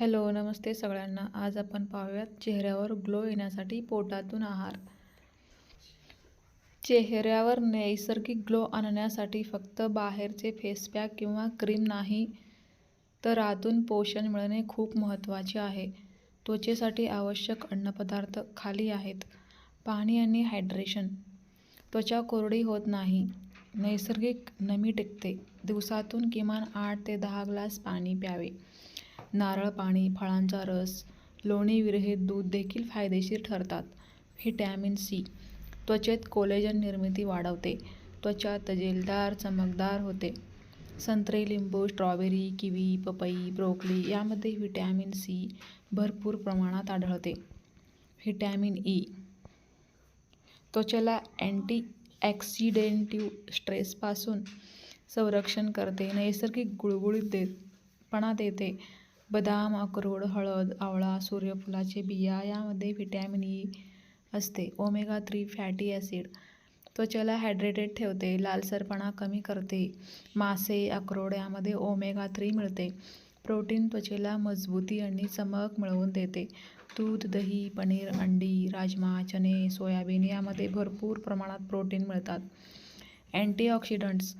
Hello नमस्ते सगळ्यांना. आज आपण पाहूयात चेहऱ्यावर ग्लो येण्यासाठी पोटातून आहार. चेहऱ्यावर नैसर्गिक ग्लो आणण्यासाठी फक्त बाहेरचे फेस पॅक किंवा क्रीम नाही तर आतून पोषण मिळणे खूप महत्त्वाचे आहे. त्वचेसाठी आवश्यक अन्नपदार्थ खाली आहेत. पाणी आणि हायड्रेशन. त्वचा कोरडी होत नाही. नैसर्गिक नमी टिकते. दिवसातून किमान आठ ते दहा ग्लास पाणी प्यावे. नारळ पाणी फळांचा रस लोणी विरहित दूध देखील फायदेशीर ठरतात. Vitamin C. त्वचेत कोलेजन निर्मिती वाढवते. त्वचा तजेलदार चमकदार होते. संत्रे लिंबू स्ट्रॉबेरी किवी पपई ब्रोकली यामध्ये व्हिटॅमिन सी भरपूर प्रमाणात आढळते. Vitamin E. त्वचेला अँटी ॲक्सिडेंटिव्ह स्ट्रेसपासून संरक्षण करते. नैसर्गिक गुळगुळीत देपणा देते. बदाम अक्रोड हळद आवळा सूर्यफुलाचे बिया यामध्ये व्हिटॅमिन ई असते. Omega three fatty acid. त्वचेला हायड्रेटेड ठेवते लालसरपणा कमी करते. मासे अक्रोड यामध्ये ओमेगा थ्री मिळते. प्रोटीन त्वचेला मजबूती आणि चमक मिळवून देते. दूध दही पनीर अंडी राजमा चणे सोयाबीन यामध्ये भरपूर प्रमाणात प्रोटीन मिळतात. अँटीऑक्सिडंट्स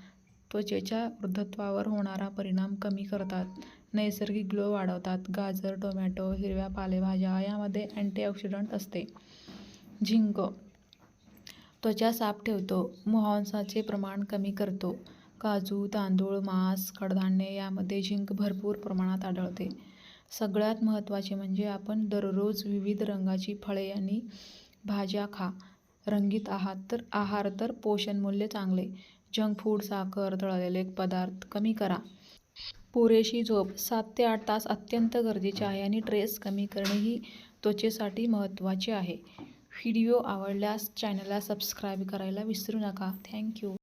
त्वचेच्या वृद्धत्वावर होणारा परिणाम कमी करतात. नैसर्गिक ग्लो वाढवतात. गाजर टोमॅटो हिरव्या पालेभाज्या यामध्ये अँटीऑक्सिडंट असते. झिंक त्वचा साफ ठेवतो. मुहांसाचे प्रमाण कमी करतो. काजू तांदूळ मांस कडधान्ये यामध्ये झिंक भरपूर प्रमाणात आढळते. सगळ्यात महत्त्वाचे म्हणजे आपण दररोज विविध रंगाची फळे आणि भाज्या खा. रंगीत आहार तर आहार तर पोषण मूल्य चांगले. जंक फूड साखर तळलेले पदार्थ कमी करा. पुरेशी झोप सात ते आठ तास अत्यंत गरजेचे आहे आणि ट्रेस कमी करणे ही त्वचेसाठी महत्त्वाचे आहे. व्हिडिओ आवडल्यास चॅनलला सबस्क्राईब करायला विसरू नका. थँक्यू.